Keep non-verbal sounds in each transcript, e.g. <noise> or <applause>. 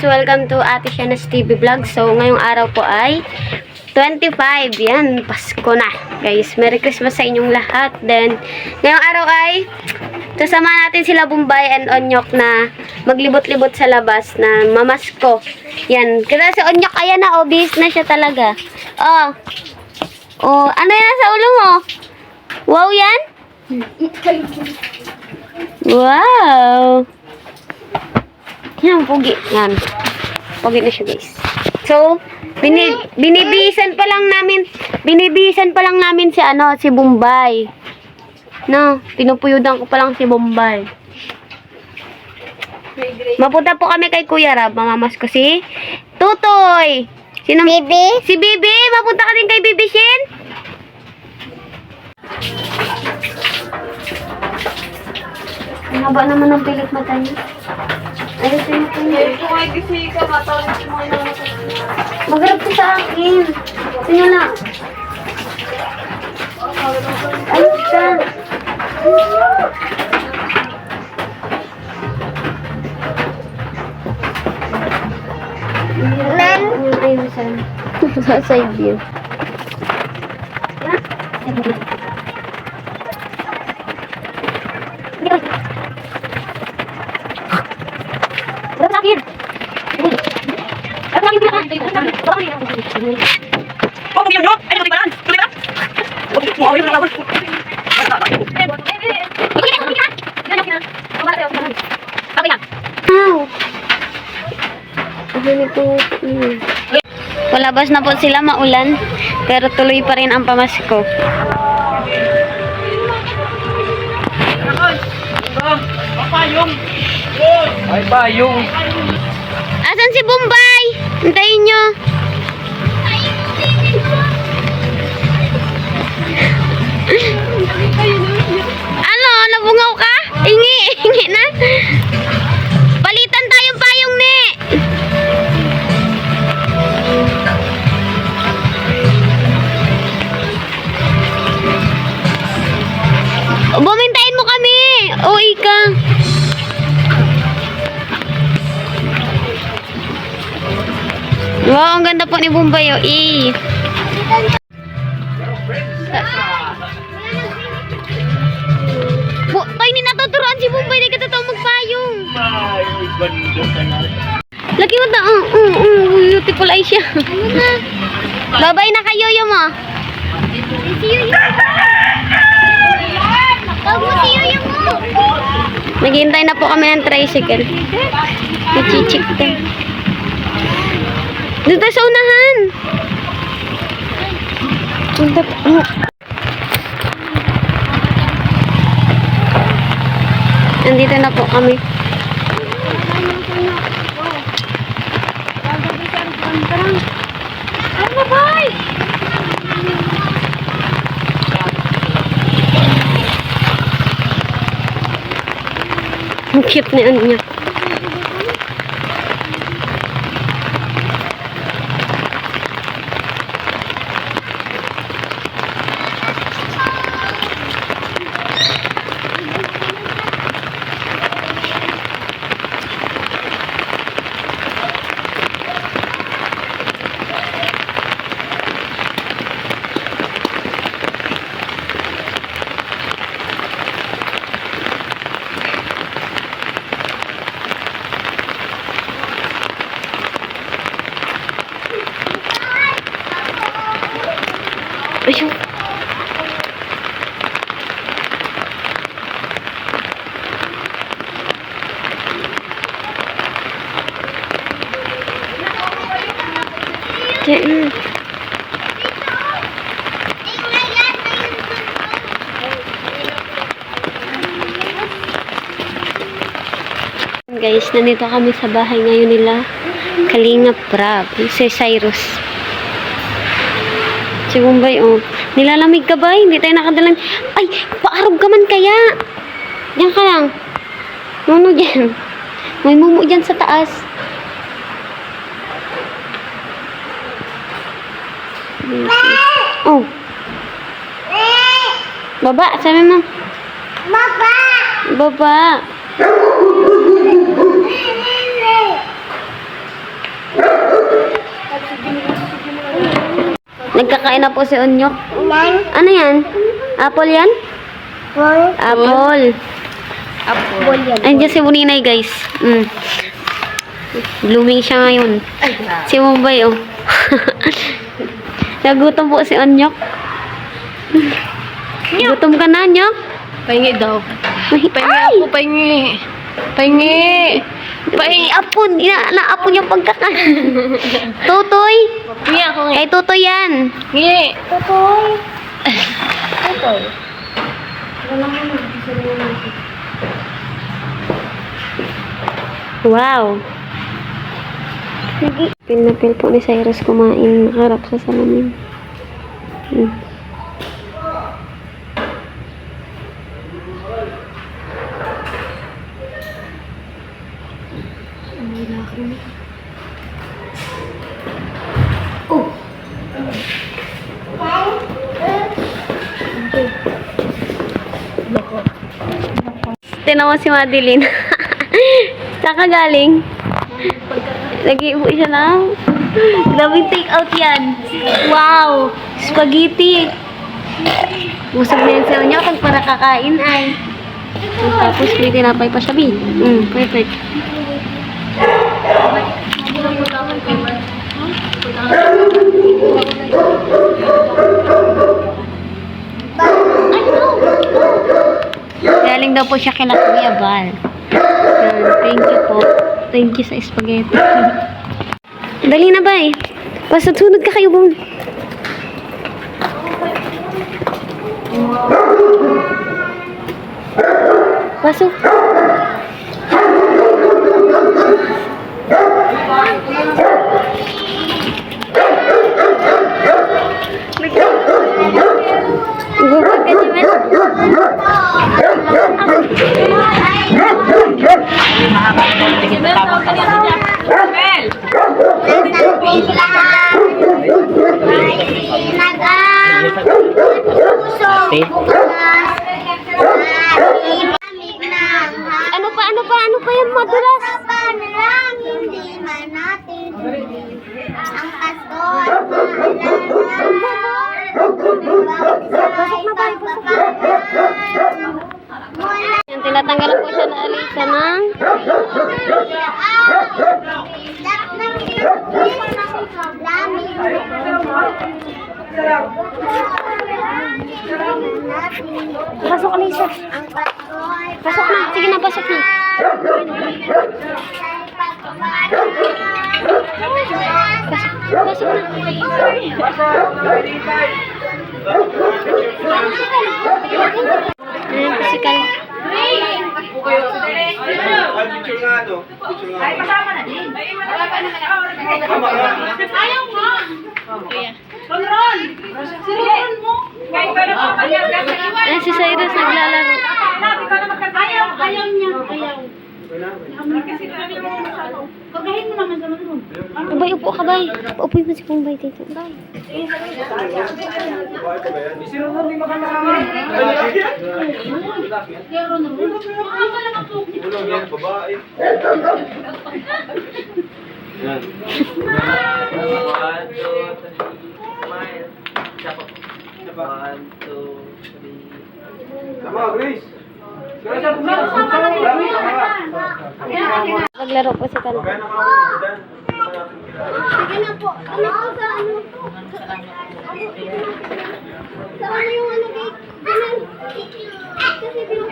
Welcome to Ate Shana's TV Vlog. So, ngayong araw po ay 25. Yan, Pasko na. Guys, Merry Christmas sa inyong lahat. Then, ngayong araw ay kasama natin sila Bombay and Onyok na maglibot-libot sa labas na mamasko. Yan. Kasi si Onyok, ayan na, obvious na siya talaga. Oh. Oh, ano yan sa ulo mo? Wow yan? Wow! Yan, pogi. Yan. Pogi na siya, guys. So, bini, binibisan pa lang namin, binibisan pa lang namin si, ano, si Bombay. No, pinupuyudan ko pa lang si Bombay. Mapunta po kami kay Kuya Rab, mamamas ko si Tutoy. Sino? Bibi? Si Bibi. Mapunta ka din kay Bibi Shin. Ang haba naman ng pilit mata niya. Ayusin mo po niya. Kung ay gising ka, matawag mo na Magrab ka sa akin. Sige na. Ayos ka. Ma'am? Ayusan. <laughs> Sa side view. Magrab Oh, kumiyan nyo! Ay, tuloy ba yan? Tuloy ba? Oh, wow, yung? Hmm. Palabas na po sila maulan, pero tuloy pa rin ang pamasko. Ay, payong. Asan si Bombay? Hintayin nyo. ano? Nabungaw ka? Ingi, <laughs> ingi na. Wow, ang ganda po ni Bombay, oh. Eh. Bu, tayo ni natuturuan si Bombay, di ka totoo magpayong. Lagi mo ta, uh, uh, uh, beautiful ay siya. Babay na kayo yung mo. Si Yoyo. Mo. Naghihintay na po kami ng tricycle. Nachichik din. Dito sa unahan. Dito, oh. Nandito na po kami. Ano ba? Ang cute ni ano niya. Ayun. Diyan. Guys, nandito kami sa bahay ngayon nila. Kalinga Prab, si Cyrus. Si Bombay, oh. Nilalamig ka ba? Hindi tayo nakadalang... Ay, paarog ka man kaya. Diyan ka lang. Ano dyan? May mumu dyan sa taas. Oh. Baba, sabi mo. Baba! Baba. Nagkakain na po si. Nine, Ano yan? Apple yan? Apple. apple yan. Andiyan si Buninay, guys. Mm. Blooming siya ngayon. Si Mumbai, oh. <laughs> Nagutom po si Onyok. Gutom ka na, Onyok? Pahingi daw. Pahingi Pahingi ako, pahingi. Pahingi. Pahingi apon. Ina naapon yung pagkakain. <laughs> Tutoy. Pahingi ako nga. Kay Tutoy yan. Ngi. Tutoy. Tutoy. Wow. Pil na pil po ni Cyrus kumain. Nakarap sa salamin. Hmm. Tinawa si Madeline. <laughs> Saan ka galing? Nag-iibo siya ng... Grabing take out yan. Wow! Spaghetti! Busog na yan sa inyo pag para kakain ay. Tapos may tinapay pa siya, Bin. Mm, perfect. Galing daw po siya kila Kuya Val. Yan, thank you po. Thank you sa spaghetti. <laughs> Dali na ba eh? Basta sunod ka kayo, Bon. Pasok. Ano pa, ano pa, ano pa yung madulas? hindi man natin ang pastor Pasok na tayo, Yan, tinatanggalan po siya na alisa ng... Pasok, Alisa. Pasok na. Sige na, pasok na. Pasok na. Ayan po si Kal. Picture nga to. Picture nga. Ay, kasama na. Tama ka. Ayan si Cyrus naglalaro. Upo ka, bay. Upo mo si Pumbay dito. Bay. Ulong yan, babae. Yan. One, two, three, smile. Sapa. One, two, three. Tama, Grace. Maglaro po si Kal. Kaya na kami. Dan. Sige na po. Ano po sa ano po? Sa ano yung ano gate? Ganun. Kasi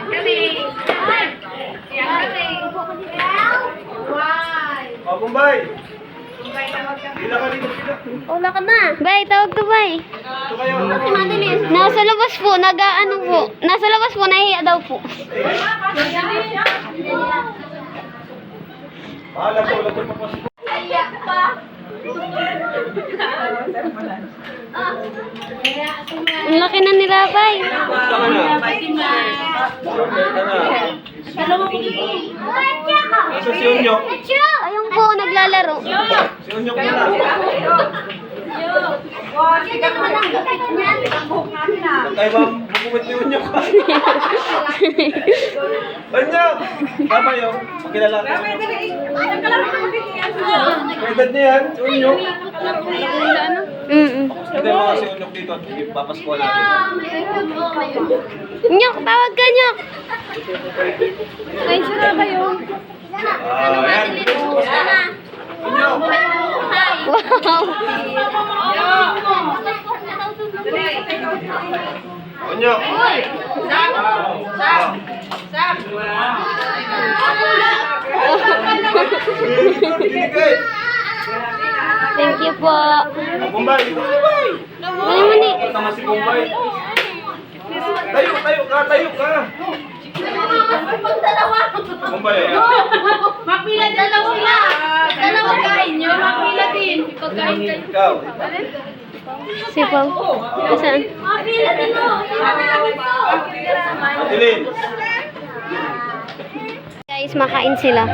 Kasi. Ay. Kasi. Wala ka na. Bay, tawag to, bay. Ito kayo. Nasa labas po, nag-ano po. Nasa labas po, nahihiya daw po. Po, wala itong papasok. Ang laki na nila, bay. Tama na. Nasa. Ayun po, naglalaro. Si Unyok na lang. Kaya ba, buko kumit ni Unyok. Unyok! Tama yun. Pakilala ko. May edad niya yan, si Unyok. Mm-mm. Hindi mo kasi Unyok dito. Papasko natin. Nyok, tawag ka, Nyok. Ah, yan. Wow. Unyok! Binigay! Thank you po. Bombay! Ano mo ni? Tama si Bombay. Tayo, tayo ka, tayo ka. Bombay, ayan. Mapila dalawa sila. Dalawa kain nyo. Mapila din. Pagkain kayo. Ikaw. Si Pao. Saan? Mapila din mo. Adeline. Guys, makain sila.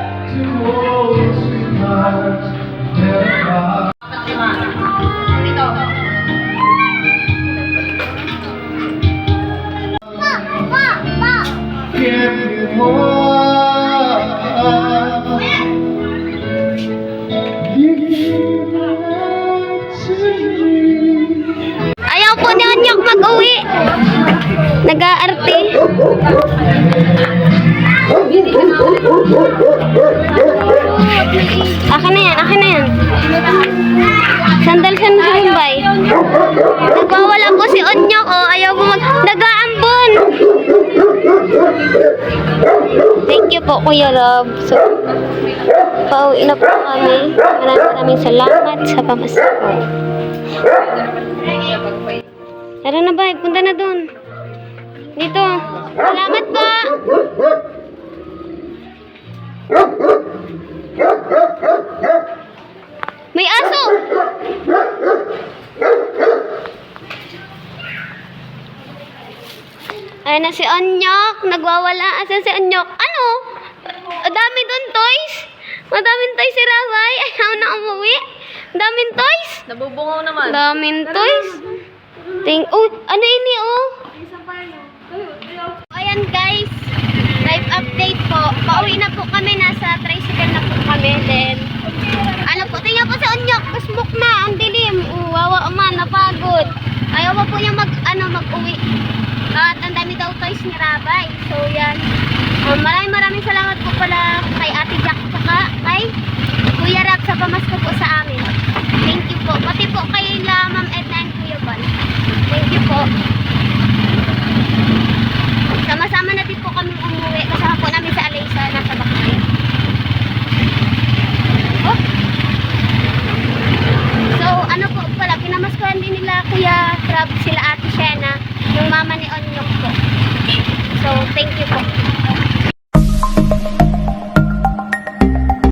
Ayaw po ni Onyok mag-uwi. Nag-aarte. Akin na yan, akin na yan. Sandal sa Bombay. Po, Kuya Rob. So, pauwi na po kami. Maraming maraming salamat sa pamasko. Tara na ba, punta na dun. Dito. Salamat pa. May aso. Ayan na si Onyok. Nagwawala. Asan si Onyok? Ano? Ang dami dun toys. Madaming toys si Rabay. <laughs> Ayaw na umuwi. Daming toys. Nabubungaw naman. Daming toys. Ting, oh, ano ini oh? Ayan guys, live update po. Pauwi na po kami, nasa tricycle na po kami. Then, ano po, tingnan po sa Onyok, kusmok na, ang dilim. Uh, wawa man, napagod. Ayaw pa po niya mag, ano, mag-uwi. At ang dami daw toys ni Rabay. So yan. Um, maraming maraming salamat po pala kay Ate Jack saka kay Kuya Rap sa pamasko po sa amin. Thank you po. Pati po kay la Ma'am